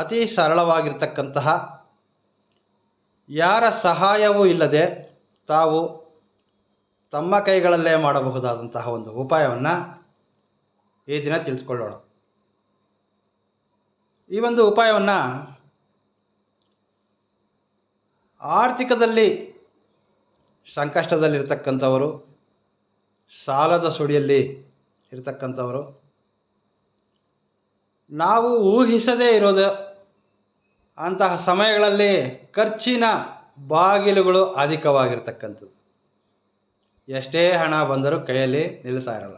ಅತಿ ಸರಳವಾಗಿರ್ತಕ್ಕಂತಹ ಯಾರ ಸಹಾಯವೂ ಇಲ್ಲದೆ ತಾವು ತಮ್ಮ ಕೈಗಳಲ್ಲೇ ಮಾಡಬಹುದಾದಂತಹ ಒಂದು ಉಪಾಯವನ್ನು ಈ ದಿನ ತಿಳಿಸ್ಕೊಳ್ಳೋಣ. ಈ ಒಂದು ಉಪಾಯವನ್ನು ಆರ್ಥಿಕದಲ್ಲಿ ಸಂಕಷ್ಟದಲ್ಲಿರ್ತಕ್ಕಂಥವರು, ಸಾಲದ ಸುಳಿಯಲ್ಲಿ ಇರ್ತಕ್ಕಂಥವರು, ನಾವು ಊಹಿಸದೇ ಇರೋದು ಅಂತಹ ಸಮಯಗಳಲ್ಲಿ ಖರ್ಚಿನ ಬಾಗಿಲುಗಳು ಅಧಿಕವಾಗಿರ್ತಕ್ಕಂಥದ್ದು. ಎಷ್ಟೇ ಹಣ ಬಂದರೂ ಕೈಯಲ್ಲಿ ನಿಲ್ಲಿಸ್ತಾ ಇರಲ್ಲ.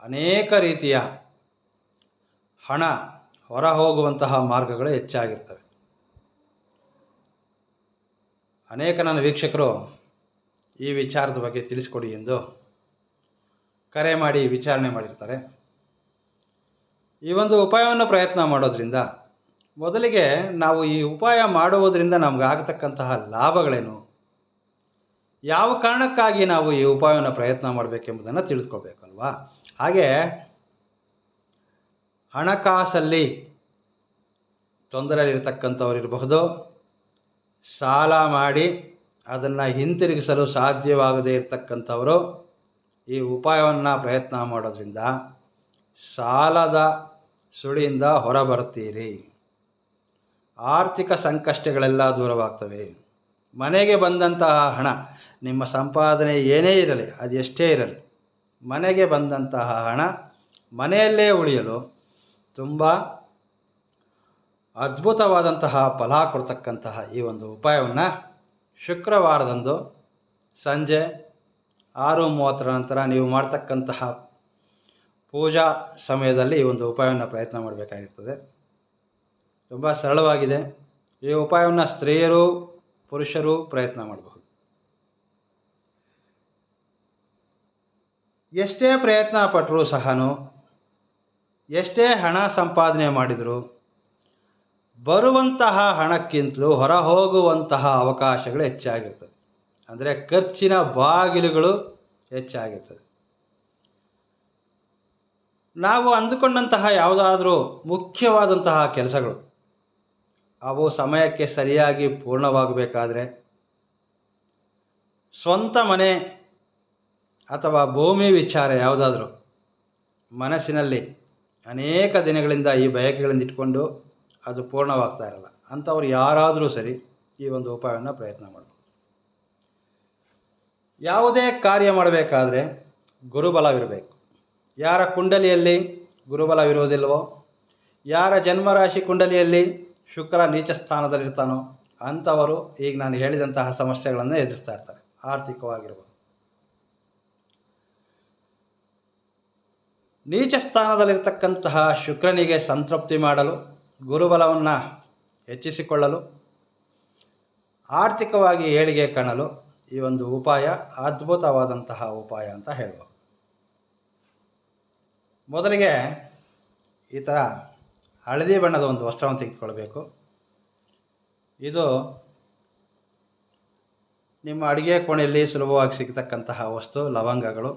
ಅನೇಕ ರೀತಿಯ ಹಣ ಹೊರ ಹೋಗುವಂತಹ ಮಾರ್ಗಗಳು ಹೆಚ್ಚಾಗಿರ್ತವೆ. ಅನೇಕ ನನ್ನ ವೀಕ್ಷಕರು ಈ ವಿಚಾರದ ಬಗ್ಗೆ ತಿಳಿಸ್ಕೊಡಿ ಎಂದು ಕರೆ ಮಾಡಿ ವಿಚಾರಣೆ ಮಾಡಿರ್ತಾರೆ. ಈ ಒಂದು ಉಪಾಯವನ್ನು ಪ್ರಯತ್ನ ಮಾಡೋದ್ರಿಂದ ಮೊದಲಿಗೆ ನಾವು ಈ ಉಪಾಯ ಮಾಡುವುದರಿಂದ ನಮಗಾಗತಕ್ಕಂತಹ ಲಾಭಗಳೇನು? ಯಾವ ಕಾರಣಕ್ಕಾಗಿ ನಾವು ಈ ಉಪಾಯವನ್ನು ಪ್ರಯತ್ನ ಮಾಡಬೇಕೆಂಬುದನ್ನು ತಿಳಿಸ್ಕೊಳ್ಬೇಕಲ್ವಾ ಹಾಗೆ ಹಣಕಾಸಲ್ಲಿ ತೊಂದರೆಯಲ್ಲಿರ್ತಕ್ಕಂಥವ್ರು ಇರಬಹುದು ಸಾಲ ಮಾಡಿ ಅದನ್ನು ಹಿಂತಿರುಗಿಸಲು ಸಾಧ್ಯವಾಗದೇ ಇರತಕ್ಕಂಥವರು ಈ ಉಪಾಯವನ್ನು ಪ್ರಯತ್ನ ಮಾಡೋದ್ರಿಂದ ಸಾಲದ ಸುಳಿಯಿಂದ ಹೊರಬರುತ್ತೀರಿ. ಆರ್ಥಿಕ ಸಂಕಷ್ಟಗಳೆಲ್ಲ ದೂರವಾಗ್ತವೆ. ಮನೆಗೆ ಬಂದಂತಹ ಹಣ, ನಿಮ್ಮ ಸಂಪಾದನೆ ಏನೇ ಇರಲಿ, ಅದು ಎಷ್ಟೇ ಇರಲಿ, ಮನೆಗೆ ಬಂದಂತಹ ಹಣ ಮನೆಯಲ್ಲೇ ಉಳಿಯಲು ತುಂಬ ಅದ್ಭುತವಾದಂತಹ ಫಲ ಕೊಡ್ತಕ್ಕಂತಹ ಈ ಒಂದು ಉಪಾಯವನ್ನು ಶುಕ್ರವಾರದಂದು ಸಂಜೆ ಆರು ಮೂವತ್ತರ ನಂತರ ನೀವು ಮಾಡ್ತಕ್ಕಂತಹ ಪೂಜಾ ಸಮಯದಲ್ಲಿ ಈ ಒಂದು ಉಪಾಯವನ್ನು ಪ್ರಯತ್ನ ಮಾಡಬೇಕಾಗಿರ್ತದೆ. ತುಂಬ ಸರಳವಾಗಿದೆ. ಈ ಉಪಾಯವನ್ನು ಸ್ತ್ರೀಯರು, ಪುರುಷರು ಪ್ರಯತ್ನ ಮಾಡಬಹುದು. ಎಷ್ಟೇ ಪ್ರಯತ್ನ ಪಟ್ಟರೂ ಸಹನು, ಎಷ್ಟೇ ಹಣ ಸಂಪಾದನೆ ಮಾಡಿದರೂ, ಬರುವಂತಹ ಹಣಕ್ಕಿಂತಲೂ ಹೊರ ಹೋಗುವಂತಹ ಅವಕಾಶಗಳು ಹೆಚ್ಚಾಗಿರ್ತದೆ. ಅಂದರೆ ಖರ್ಚಿನ ಬಾಗಿಲುಗಳು ಹೆಚ್ಚಾಗಿರ್ತದೆ. ನಾವು ಅಂದುಕೊಂಡಂತಹ ಯಾವುದಾದ್ರೂ ಮುಖ್ಯವಾದಂತಹ ಕೆಲಸಗಳು ಅವು ಸಮಯಕ್ಕೆ ಸರಿಯಾಗಿ ಪೂರ್ಣವಾಗಬೇಕಾದ್ರೆ ಸ್ವಂತ ಮನೆ ಅಥವಾ ಭೂಮಿ ವಿಚಾರ ಯಾವುದಾದ್ರೂ ಮನಸ್ಸಿನಲ್ಲಿ ಅನೇಕ ದಿನಗಳಿಂದ ಈ ಬಯಕೆಗಳನ್ನು ಇಟ್ಕೊಂಡು ಅದು ಪೂರ್ಣವಾಗ್ತಾ ಇರಲ್ಲ. ಅಂಥವ್ರು ಯಾರಾದರೂ ಸರಿ ಈ ಒಂದು ಉಪಾಯವನ್ನು ಪ್ರಯತ್ನ ಮಾಡಬಹುದು ಯಾವುದೇ ಕಾರ್ಯ ಮಾಡಬೇಕಾದ್ರೆ ಗುರುಬಲವಿರಬೇಕು. ಯಾರ ಕುಂಡಲಿಯಲ್ಲಿ ಗುರುಬಲವಿರುವುದಿಲ್ಲವೋ, ಯಾರ ಜನ್ಮರಾಶಿ ಕುಂಡಲಿಯಲ್ಲಿ ಶುಕ್ರ ನೀಚ ಸ್ಥಾನದಲ್ಲಿರ್ತಾನೋ ಅಂಥವರು ಈಗ ನಾನು ಹೇಳಿದಂತಹ ಸಮಸ್ಯೆಗಳನ್ನು ಎದುರಿಸ್ತಾ ಇರ್ತಾರೆ, ಆರ್ಥಿಕವಾಗಿರ್ಬೋದು. ನೀಚ ಸ್ಥಾನದಲ್ಲಿರ್ತಕ್ಕಂತಹ ಶುಕ್ರನಿಗೆ ಸಂತೃಪ್ತಿ ಮಾಡಲು, ಗುರುಬಲವನ್ನು ಹೆಚ್ಚಿಸಿಕೊಳ್ಳಲು, ಆರ್ಥಿಕವಾಗಿ ಏಳಿಗೆ ಕಾಣಲು ಈ ಒಂದು ಉಪಾಯ, ಅದ್ಭುತವಾದಂತಹ ಉಪಾಯ ಅಂತ ಹೇಳ್ಬೋದು. ಮೊದಲಿಗೆ ಈ ಥರ ಹಳದಿ ಬಣ್ಣದ ಒಂದು ವಸ್ತ್ರವನ್ನು ತೆಗೆದುಕೊಳ್ಬೇಕು. ಇದು ನಿಮ್ಮ ಅಡುಗೆ ಕೋಣೆಯಲ್ಲಿ ಸುಲಭವಾಗಿ ಸಿಗತಕ್ಕಂತಹ ವಸ್ತು, ಲವಂಗಗಳು.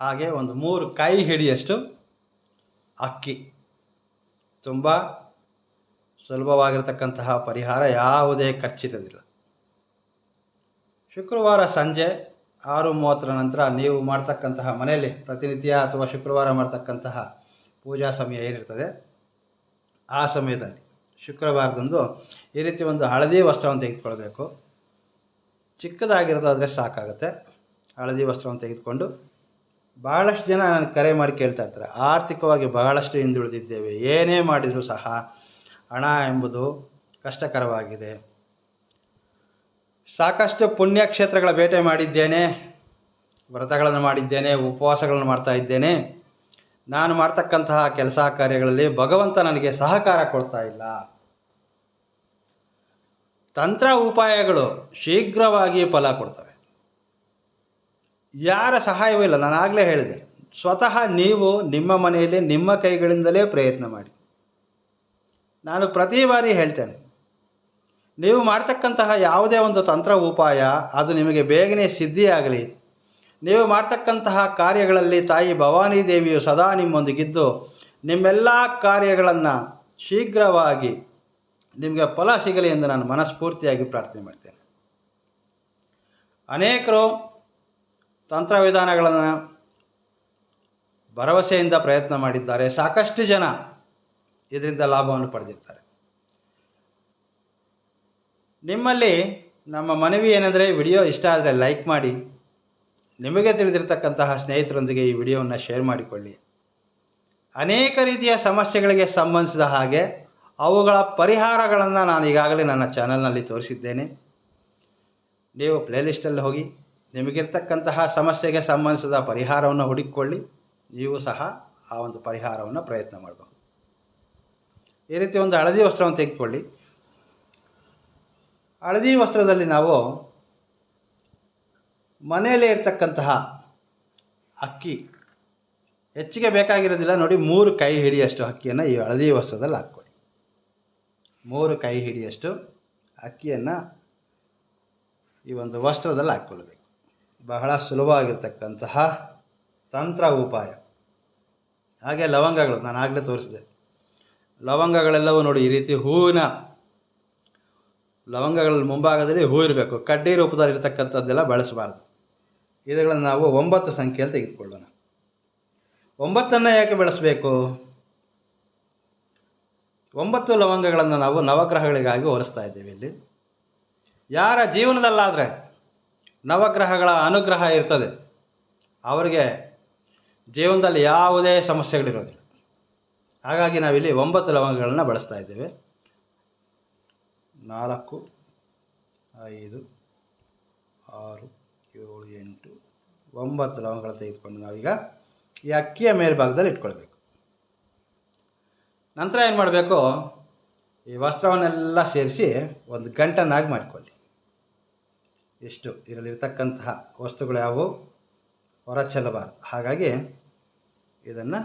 ಹಾಗೆ ಒಂದು ಮೂರು ಕೈ ಹಿಡಿಯಷ್ಟು ಅಕ್ಕಿ. ತುಂಬ ಸುಲಭವಾಗಿರ್ತಕ್ಕಂತಹ ಪರಿಹಾರ ಯಾವುದೇ ಖರ್ಚಿರೋದಿಲ್ಲ ಶುಕ್ರವಾರ ಸಂಜೆ ಆರು ಮೂವತ್ತರ ನಂತರ ನೀವು ಮಾಡ್ತಕ್ಕಂತಹ ಮನೆಯಲ್ಲಿ ಪ್ರತಿನಿತ್ಯ ಅಥವಾ ಶುಕ್ರವಾರ ಮಾಡ್ತಕ್ಕಂತಹ ಪೂಜಾ ಸಮಯ ಏನಿರ್ತದೆ? ಆ ಸಮಯದಲ್ಲಿ, ಶುಕ್ರವಾರದಂದು ಈ ರೀತಿ ಒಂದು ಹಳದಿ ವಸ್ತ್ರವನ್ನು ತೆಗೆದುಕೊಳ್ಬೇಕು ಚಿಕ್ಕದಾಗಿರೋದಾದರೆ ಸಾಕಾಗುತ್ತೆ. ಹಳದಿ ವಸ್ತ್ರವನ್ನು ತೆಗೆದುಕೊಂಡು ಬಹಳಷ್ಟು ಜನ ನನಗೆ ಕರೆ ಮಾಡಿ ಕೇಳ್ತಾ ಇರ್ತಾರೆ. ಆರ್ಥಿಕವಾಗಿ ಬಹಳಷ್ಟು ಹಿಂದುಳಿದಿದ್ದೇವೆ. ಏನೇ ಮಾಡಿದರೂ ಸಹ ಹಣ ಎಂಬುದು ಕಷ್ಟಕರವಾಗಿದೆ. ಸಾಕಷ್ಟು ಪುಣ್ಯಕ್ಷೇತ್ರಗಳ ಭೇಟೆ ಮಾಡಿದ್ದೇನೆ. ವ್ರತಗಳನ್ನು ಮಾಡಿದ್ದೇನೆ. ಉಪವಾಸಗಳನ್ನು ಮಾಡ್ತಾ ಇದ್ದೇನೆ. ನಾನು ಮಾಡ್ತಕ್ಕಂತಹ ಕೆಲಸ ಕಾರ್ಯಗಳಲ್ಲಿ ಭಗವಂತ ನನಗೆ ಸಹಕಾರ ಕೊಡ್ತಾ ಇಲ್ಲ. ತಂತ್ರ ಉಪಾಯಗಳು ಶೀಘ್ರವಾಗಿ ಫಲ ಕೊಡ್ತವೆ. ಯಾರ ಸಹಾಯವೂ ಇಲ್ಲ, ನಾನು ಆಗಲೇ ಹೇಳಿದೆ. ಸ್ವತಃ ನೀವು ನಿಮ್ಮ ಮನೆಯಲ್ಲಿ, ನಿಮ್ಮ ಕೈಗಳಿಂದಲೇ ಪ್ರಯತ್ನ ಮಾಡಿ. ನಾನು ಪ್ರತಿ ಬಾರಿ ಹೇಳ್ತೇನೆ, ನೀವು ಮಾಡ್ತಕ್ಕಂತಹ ಯಾವುದೇ ಒಂದು ತಂತ್ರ ಉಪಾಯ, ಅದು ನಿಮಗೆ ಬೇಗನೆ ಸಿದ್ಧಿಯಾಗಲಿ. ನೀವು ಮಾಡ್ತಕ್ಕಂತಹ ಕಾರ್ಯಗಳಲ್ಲಿ ತಾಯಿ ಭವಾನಿ ದೇವಿಯು ಸದಾ ನಿಮ್ಮೊಂದಿಗಿದ್ದು, ನಿಮ್ಮೆಲ್ಲ ಕಾರ್ಯಗಳನ್ನು ಶೀಘ್ರವಾಗಿ ನಿಮಗೆ ಫಲ ಸಿಗಲಿ ಎಂದು ನಾನು ಮನಸ್ಫೂರ್ತಿಯಾಗಿ ಪ್ರಾರ್ಥನೆ ಮಾಡ್ತೇನೆ. ಅನೇಕರು ತಂತ್ರವಿಧಾನಗಳನ್ನು ಭರವಸೆಯಿಂದ ಪ್ರಯತ್ನ ಮಾಡಿದ್ದಾರೆ. ಸಾಕಷ್ಟು ಜನ ಇದರಿಂದ ಲಾಭವನ್ನು ಪಡೆದಿರ್ತಾರೆ. ನಿಮ್ಮಲ್ಲಿ ನಮ್ಮ ಮನವಿ ಏನೆಂದರೆ, ವಿಡಿಯೋ ಇಷ್ಟ ಆದರೆ ಲೈಕ್ ಮಾಡಿ ನಿಮಗೆ ತಿಳಿದಿರತಕ್ಕಂತಹ ಸ್ನೇಹಿತರೊಂದಿಗೆ ಈ ವಿಡಿಯೋವನ್ನು ಶೇರ್ ಮಾಡಿಕೊಳ್ಳಿ. ಅನೇಕ ರೀತಿಯ ಸಮಸ್ಯೆಗಳಿಗೆ ಸಂಬಂಧಿಸಿದ ಹಾಗೆ ಅವುಗಳ ಪರಿಹಾರಗಳನ್ನು ನಾನು ಈಗಾಗಲೇ ನನ್ನ ಚಾನಲ್ನಲ್ಲಿ ತೋರಿಸಿದ್ದೇನೆ. ನೀವು ಪ್ಲೇಲಿಸ್ಟಲ್ಲಿ ಹೋಗಿ ನಿಮಗಿರ್ತಕ್ಕಂತಹ ಸಮಸ್ಯೆಗೆ ಸಂಬಂಧಿಸಿದ ಪರಿಹಾರವನ್ನು ಹುಡುಕಿಕೊಳ್ಳಿ. ನೀವು ಸಹ ಆ ಒಂದು ಪರಿಹಾರವನ್ನು ಪ್ರಯತ್ನ ಮಾಡಬಹುದು ಈ ರೀತಿ ಒಂದು ಹಳದಿ ವಸ್ತ್ರವನ್ನು ತೆಗೆದುಕೊಳ್ಳಿ. ಹಳದಿ ವಸ್ತ್ರದಲ್ಲಿ ನಾವು ಮನೆಯಲ್ಲೇ ಇರ್ತಕ್ಕಂತಹ ಅಕ್ಕಿ ಹೆಚ್ಚಿಗೆ ಬೇಕಾಗಿರೋದಿಲ್ಲ. ನೋಡಿ, ಮೂರು ಕೈ ಹಿಡಿಯಷ್ಟು ಅಕ್ಕಿಯನ್ನು ಈ ಹಳದಿ ವಸ್ತ್ರದಲ್ಲಿ ಹಾಕ್ಕೊಳ್ಳಿ. ಮೂರು ಕೈ ಹಿಡಿಯಷ್ಟು ಅಕ್ಕಿಯನ್ನು ಈ ಒಂದು ವಸ್ತ್ರದಲ್ಲಿ ಹಾಕ್ಕೊಳ್ಬೇಕು. ಬಹಳ ಸುಲಭವಾಗಿರ್ತಕ್ಕಂತಹ ತಂತ್ರ ಉಪಾಯ. ಹಾಗೆ ಲವಂಗಗಳು, ನಾನು ಆಗಲೇ ತೋರಿಸಿದೆ. ಲವಂಗಗಳೆಲ್ಲವೂ ನೋಡಿ, ಈ ರೀತಿ ಹೂವಿನ ಲವಂಗಗಳ ಮುಂಭಾಗದಲ್ಲಿ ಹೂ ಇರಬೇಕು. ಕಡ್ಡಿ ರೂಪದಲ್ಲಿರ್ತಕ್ಕಂಥದ್ದೆಲ್ಲ ಬಳಸಬಾರ್ದು. ಇವುಗಳನ್ನು ನಾವು ಒಂಬತ್ತು ಸಂಖ್ಯೆಯಲ್ಲಿ ತೆಗೆದುಕೊಳ್ಳೋಣ ಒಂಬತ್ತನ್ನು ಯಾಕೆ ಬೆಳೆಸಬೇಕು? ಒಂಬತ್ತು ಲವಂಗಗಳನ್ನು ನಾವು ನವಗ್ರಹಗಳಿಗಾಗಿ ಹೋಲಿಸ್ತಾ ಇದ್ದೇವೆ ಇಲ್ಲಿ. ಯಾರ ಜೀವನದಲ್ಲಾದರೆ ನವಗ್ರಹಗಳ ಅನುಗ್ರಹ ಇರ್ತದೆ. ಅವರಿಗೆ ಜೀವನದಲ್ಲಿ ಯಾವುದೇ ಸಮಸ್ಯೆಗಳಿರೋದಿಲ್ಲ. ಹಾಗಾಗಿ ನಾವಿಲ್ಲಿ ಒಂಬತ್ತು ಲವಂಗಗಳನ್ನು ಬಳಸ್ತಾ ಇದ್ದೇವೆ. ನಾಲ್ಕು, ಐದು, ಆರು ಏಳು ಎಂಟು ಒಂಬತ್ತು ಲವಂಗಗಳು ತೆಗೆದುಕೊಂಡು ನಾವೀಗ ಈ ಅಕ್ಕಿಯ ಮೇಲ್ಭಾಗದಲ್ಲಿ ಇಟ್ಕೊಳ್ಬೇಕು. ನಂತರ ಏನು ಮಾಡಬೇಕು? ಈ ವಸ್ತ್ರವನ್ನೆಲ್ಲ ಸೇರಿಸಿ ಒಂದು ಗಂಟನ್ನಾಗಿ ಮಾಡಿಕೊಳ್ಳಿ. ಇಷ್ಟು ಇದರಲ್ಲಿರ್ತಕ್ಕಂತಹ ವಸ್ತುಗಳು ಯಾವುವು? ಹೊರ ಚೆಲ್ಲಬಾರ್ದು ಹಾಗಾಗಿ ಇದನ್ನು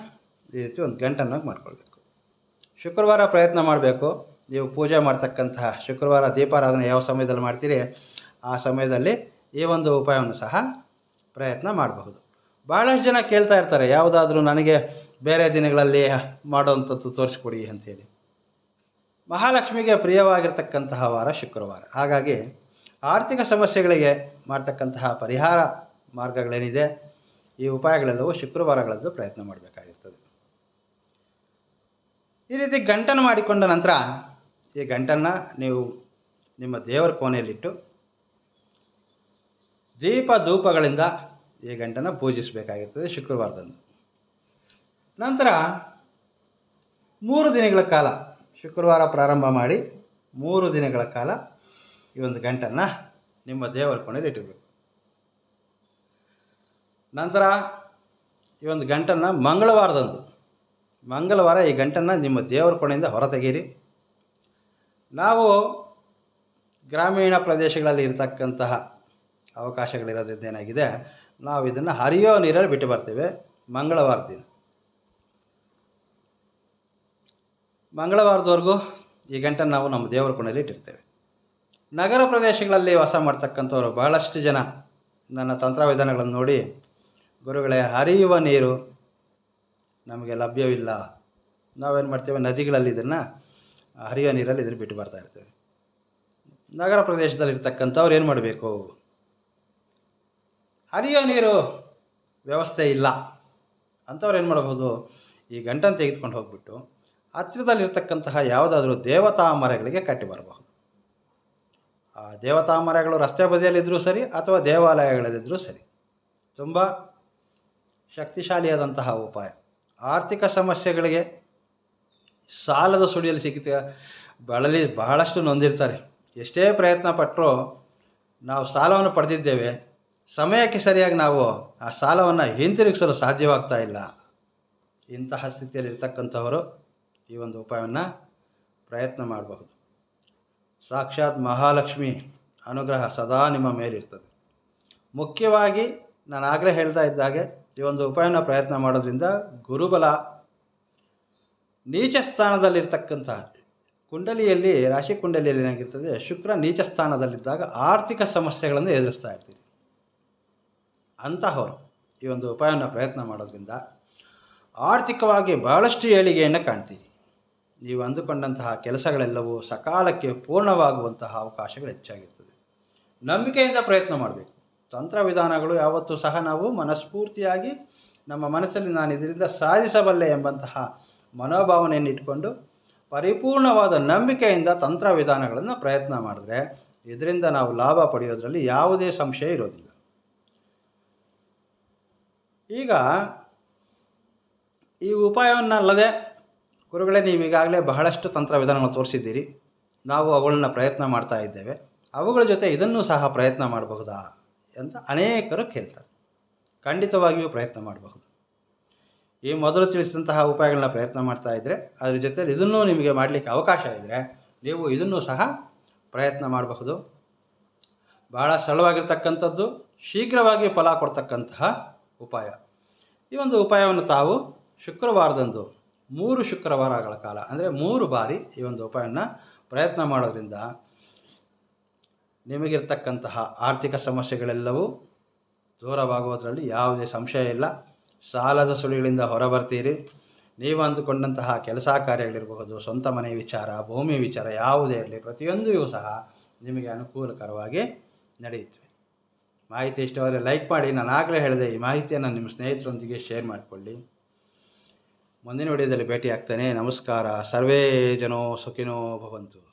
ಈ ರೀತಿ ಒಂದು ಗಂಟನ್ನಾಗಿ ಮಾಡ್ಕೊಳ್ಬೇಕು. ಶುಕ್ರವಾರ ಪ್ರಯತ್ನ ಮಾಡಬೇಕು. ನೀವು ಪೂಜೆ ಮಾಡ್ತಕ್ಕಂತಹ ಶುಕ್ರವಾರ ದೀಪಾರಾಧನೆ ಯಾವ ಸಮಯದಲ್ಲಿ ಮಾಡ್ತೀರಿ? ಆ ಸಮಯದಲ್ಲಿ ಈ ಒಂದು ಉಪಾಯವನ್ನು ಸಹ ಪ್ರಯತ್ನ ಮಾಡಬಹುದು. ಭಾಳಷ್ಟು ಜನ ಕೇಳ್ತಾ ಇರ್ತಾರೆ, ಯಾವುದಾದ್ರೂ ನನಗೆ ಬೇರೆ ದಿನಗಳಲ್ಲಿ ಮಾಡುವಂಥದ್ದು ತೋರಿಸ್ಕೊಡಿ ಅಂಥೇಳಿ. ಮಹಾಲಕ್ಷ್ಮಿಗೆ ಪ್ರಿಯವಾಗಿರ್ತಕ್ಕಂತಹ ವಾರ ಶುಕ್ರವಾರ. ಹಾಗಾಗಿ ಆರ್ಥಿಕ ಸಮಸ್ಯೆಗಳಿಗೆ ಮಾಡ್ತಕ್ಕಂತಹ ಪರಿಹಾರ ಮಾರ್ಗಗಳೇನಿದೆ, ಈ ಉಪಾಯಗಳೆಲ್ಲವೂ ಶುಕ್ರವಾರಗಳದ್ದು ಪ್ರಯತ್ನ ಮಾಡಬೇಕಾಗಿರ್ತದೆ. ಈ ರೀತಿ ಗಂಟನ್ನು ಮಾಡಿಕೊಂಡ ನಂತರ ಈ ಗಂಟನ್ನು ನೀವು ನಿಮ್ಮ ದೇವರ ಕೋಣೆಯಲ್ಲಿಟ್ಟು ದೀಪ ಧೂಪಗಳಿಂದ ಈ ಗಂಟನ್ನು ಪೂಜಿಸಬೇಕಾಗಿರ್ತದೆ ಶುಕ್ರವಾರದಂದು. ನಂತರ ಮೂರು ದಿನಗಳ ಕಾಲ ಶುಕ್ರವಾರ ಪ್ರಾರಂಭ ಮಾಡಿ ಮೂರು ದಿನಗಳ ಕಾಲ ಈ ಒಂದು ಗಂಟನ್ನು ನಿಮ್ಮ ದೇವರ ಕೋಣೆಯಲ್ಲಿ ಇಟ್ಟಿರಬೇಕು. ನಂತರ ಈ ಒಂದು ಗಂಟನ್ನು ಮಂಗಳವಾರದಂದು, ಮಂಗಳವಾರ ಈ ಗಂಟನ್ನು ನಿಮ್ಮ ದೇವರ ಕೋಣೆಯಿಂದ ಹೊರತೆಗೀರಿ ನಾವು ಗ್ರಾಮೀಣ ಪ್ರದೇಶಗಳಲ್ಲಿ ಇರತಕ್ಕಂತಹ ಅವಕಾಶಗಳಿರೋದ್ರಿಂದ ಏನಾಗಿದೆ ನಾವು ಇದನ್ನು ಹರಿಯೋ ನೀರಲ್ಲಿ ಬಿಟ್ಟು ಬರ್ತೇವೆ. ಮಂಗಳವಾರ ದಿನ. ಮಂಗಳವಾರದವರೆಗೂ ಈ ಗಂಟೆ ನಾವು ನಮ್ಮ ದೇವರ ಕೋಣೆಯಲ್ಲಿ ಇಟ್ಟಿರ್ತೇವೆ. ನಗರ ಪ್ರದೇಶಗಳಲ್ಲಿ ವಾಸ ಮಾಡ್ತಕ್ಕಂಥವ್ರು ಬಹಳಷ್ಟು ಜನ ನನ್ನ ತಂತ್ರವಿಧಾನಗಳನ್ನು ನೋಡಿ, ಗುರುಗಳೇ, ಹರಿಯುವ ನೀರು ನಮಗೆ ಲಭ್ಯವಿಲ್ಲ. ನಾವೇನು ಮಾಡ್ತೇವೆ? ನದಿಗಳಲ್ಲಿ ಇದನ್ನು ಹರಿಯುವ ನೀರಲ್ಲಿ ಇದನ್ನು ಬಿಟ್ಟು ಬರ್ತಾ ಇರ್ತೇವೆ. ನಗರ ಪ್ರದೇಶದಲ್ಲಿರ್ತಕ್ಕಂಥವ್ರು ಏನು ಮಾಡಬೇಕು? ಹರಿಯೋ ನೀರು ವ್ಯವಸ್ಥೆ ಇಲ್ಲ. ಅಂಥವ್ರು ಏನು ಮಾಡಬಹುದು ಈ ಗಂಟನ್ನು ತೆಗೆದುಕೊಂಡು ಹೋಗ್ಬಿಟ್ಟು ಹತ್ತಿರದಲ್ಲಿರ್ತಕ್ಕಂತಹ ಯಾವುದಾದ್ರೂ ದೇವತಾ ಮರಗಳಿಗೆ ಕಟ್ಟಿ ಬರಬಹುದು. ಆ ದೇವತಾ ಮರಗಳು ರಸ್ತೆ ಬದಿಯಲ್ಲಿದ್ದರೂ ಸರಿ ಅಥವಾ ದೇವಾಲಯಗಳಲ್ಲಿದ್ದರೂ ಸರಿ. ತುಂಬ ಶಕ್ತಿಶಾಲಿಯಾದಂತಹ ಉಪಾಯ. ಆರ್ಥಿಕ ಸಮಸ್ಯೆಗಳಿಗೆ ಸಾಲದ ಸುಳಿಯಲ್ಲಿ ಸಿಕ್ಕಿದ ಬಳಲಿ ಬಹಳಷ್ಟು ನೊಂದಿರ್ತಾರೆ. ಎಷ್ಟೇ ಪ್ರಯತ್ನ ಪಟ್ಟರೂ ನಾವು ಸಾಲವನ್ನು ಪಡೆದಿದ್ದೇವೆ. ಸಮಯಕ್ಕೆ ಸರಿಯಾಗಿ ನಾವು ಆ ಸಾಲವನ್ನು ಹಿಂತಿರುಗಿಸಲು ಸಾಧ್ಯವಾಗ್ತಾ ಇಲ್ಲ. ಇಂತಹ ಸ್ಥಿತಿಯಲ್ಲಿ ಇರ್ತಕ್ಕಂಥವರು ಈ ಒಂದು ಉಪಾಯವನ್ನು ಪ್ರಯತ್ನ ಮಾಡಬಹುದು. ಸಾಕ್ಷಾತ್ ಮಹಾಲಕ್ಷ್ಮಿ ಅನುಗ್ರಹ ಸದಾ ನಿಮ್ಮ ಮೇಲಿರ್ತದೆ. ಮುಖ್ಯವಾಗಿ ನಾನು ಆಗಲೇ ಹೇಳ್ತಾ ಇದ್ದಾಗೆ ಈ ಒಂದು ಉಪಾಯವನ್ನು ಪ್ರಯತ್ನ ಮಾಡೋದ್ರಿಂದ ಗುರುಬಲ ನೀಚ ಸ್ಥಾನದಲ್ಲಿರ್ತಕ್ಕಂಥ ಕುಂಡಲಿಯಲ್ಲಿ, ರಾಶಿ ಕುಂಡಲಿಯಲ್ಲಿ ಏನಾಗಿರ್ತದೆ, ಶುಕ್ರ ನೀಚ ಸ್ಥಾನದಲ್ಲಿದ್ದಾಗ ಆರ್ಥಿಕ ಸಮಸ್ಯೆಗಳನ್ನು ಎದುರಿಸ್ತಾ ಇರ್ತೀರಿ. ಅಂತಹವರು ಈ ಒಂದು ಉಪಾಯವನ್ನು ಪ್ರಯತ್ನ ಮಾಡೋದ್ರಿಂದ ಆರ್ಥಿಕವಾಗಿ ಬಹಳಷ್ಟು ಏಳಿಗೆಯನ್ನು ಕಾಣ್ತೀರಿ. ನೀವು ಅಂದುಕೊಂಡಂತಹ ಕೆಲಸಗಳೆಲ್ಲವೂ ಸಕಾಲಕ್ಕೆ ಪೂರ್ಣವಾಗುವಂತಹ ಅವಕಾಶಗಳು ಹೆಚ್ಚಾಗಿರ್ತದೆ. ನಂಬಿಕೆಯಿಂದ ಪ್ರಯತ್ನ ಮಾಡಬೇಕು. ತಂತ್ರ ವಿಧಾನಗಳು ಯಾವತ್ತೂ ಸಹ ನಾವು ಮನಸ್ಫೂರ್ತಿಯಾಗಿ ನಮ್ಮ ಮನಸ್ಸಲ್ಲಿ ನಾನು ಇದರಿಂದ ಸಾಧಿಸಬಲ್ಲೆ ಎಂಬಂತಹ ಮನೋಭಾವನೆಯನ್ನು ಇಟ್ಕೊಂಡು ಪರಿಪೂರ್ಣವಾದ ನಂಬಿಕೆಯಿಂದ ತಂತ್ರ ವಿಧಾನಗಳನ್ನು ಪ್ರಯತ್ನ ಮಾಡಿದ್ರೆ ಇದರಿಂದ ನಾವು ಲಾಭ ಪಡೆಯೋದರಲ್ಲಿ ಯಾವುದೇ ಸಂಶಯ ಇರೋದಿಲ್ಲ. ಈಗ ಈ ಉಪಾಯವನ್ನು ಅಲ್ಲದೆ ಗುರುಗಳೇ, ನೀವು ಈಗಾಗಲೇ ಬಹಳಷ್ಟು ತಂತ್ರ ವಿಧಾನಗಳನ್ನು ತೋರಿಸಿದ್ದೀರಿ. ನಾವು ಅವುಗಳನ್ನ ಪ್ರಯತ್ನ ಮಾಡ್ತಾ ಇದ್ದೇವೆ. ಅವುಗಳ ಜೊತೆ ಇದನ್ನು ಸಹ ಪ್ರಯತ್ನ ಮಾಡಬಹುದಾ ಅಂತ ಅನೇಕರು ಕೇಳ್ತಾರೆ. ಖಂಡಿತವಾಗಿಯೂ ಪ್ರಯತ್ನ ಮಾಡಬಹುದು. ಈ ಮೊದಲು ತಿಳಿಸಿದಂತಹ ಉಪಾಯಗಳನ್ನ ಪ್ರಯತ್ನ ಮಾಡ್ತಾ ಇದ್ದರೆ ಅದರ ಜೊತೆಯಲ್ಲಿ ಇದನ್ನೂ ನಿಮಗೆ ಮಾಡಲಿಕ್ಕೆ ಅವಕಾಶ ಇದ್ದರೆ ನೀವು ಇದನ್ನೂ ಸಹ ಪ್ರಯತ್ನ ಮಾಡಬಹುದು. ಭಾಳ ಸರಳವಾಗಿರ್ತಕ್ಕಂಥದ್ದು, ಶೀಘ್ರವಾಗಿ ಫಲ ಕೊಡ್ತಕ್ಕಂತಹ ಉಪಾಯ. ಈ ಒಂದು ಉಪಾಯವನ್ನು ತಾವು ಶುಕ್ರವಾರದಂದು, ಮೂರು ಶುಕ್ರವಾರಗಳ ಕಾಲ, ಅಂದರೆ ಮೂರು ಬಾರಿ ಈ ಒಂದು ಉಪಾಯವನ್ನು ಪ್ರಯತ್ನ ಮಾಡೋದ್ರಿಂದ ನಿಮಗಿರ್ತಕ್ಕಂತಹ ಆರ್ಥಿಕ ಸಮಸ್ಯೆಗಳೆಲ್ಲವೂ ದೂರವಾಗುವುದರಲ್ಲಿ ಯಾವುದೇ ಸಂಶಯ ಇಲ್ಲ. ಸಾಲದ ಸುಳಿಗಳಿಂದ ಹೊರಬರ್ತೀರಿ. ನೀವು ಅಂದುಕೊಂಡಂತಹ ಕೆಲಸ ಕಾರ್ಯಗಳಿರಬಹುದು, ಸ್ವಂತ ಮನೆ ವಿಚಾರ, ಭೂಮಿ ವಿಚಾರ ಯಾವುದೇ ಇರಲಿ, ಪ್ರತಿಯೊಂದೂ ಸಹ ನಿಮಗೆ ಅನುಕೂಲಕರವಾಗಿ ನಡೆಯುತ್ತವೆ. ಮಾಹಿತಿ ಇಷ್ಟವಾದರೆ ಲೈಕ್ ಮಾಡಿ. ನಾನು ಆಗಲೇ ಹೇಳಿದೆ, ಈ ಮಾಹಿತಿಯನ್ನು ನಿಮ್ಮ ಸ್ನೇಹಿತರೊಂದಿಗೆ ಶೇರ್ ಮಾಡಿಕೊಳ್ಳಿ. ಮುಂದಿನ ವಿಡಿಯೋದಲ್ಲಿ ಭೇಟಿ ಆಗ್ತೇನೆ ನಮಸ್ಕಾರ. ಸರ್ವೇ ಜನೋ ಸುಖಿನೋ ಭವಂತು.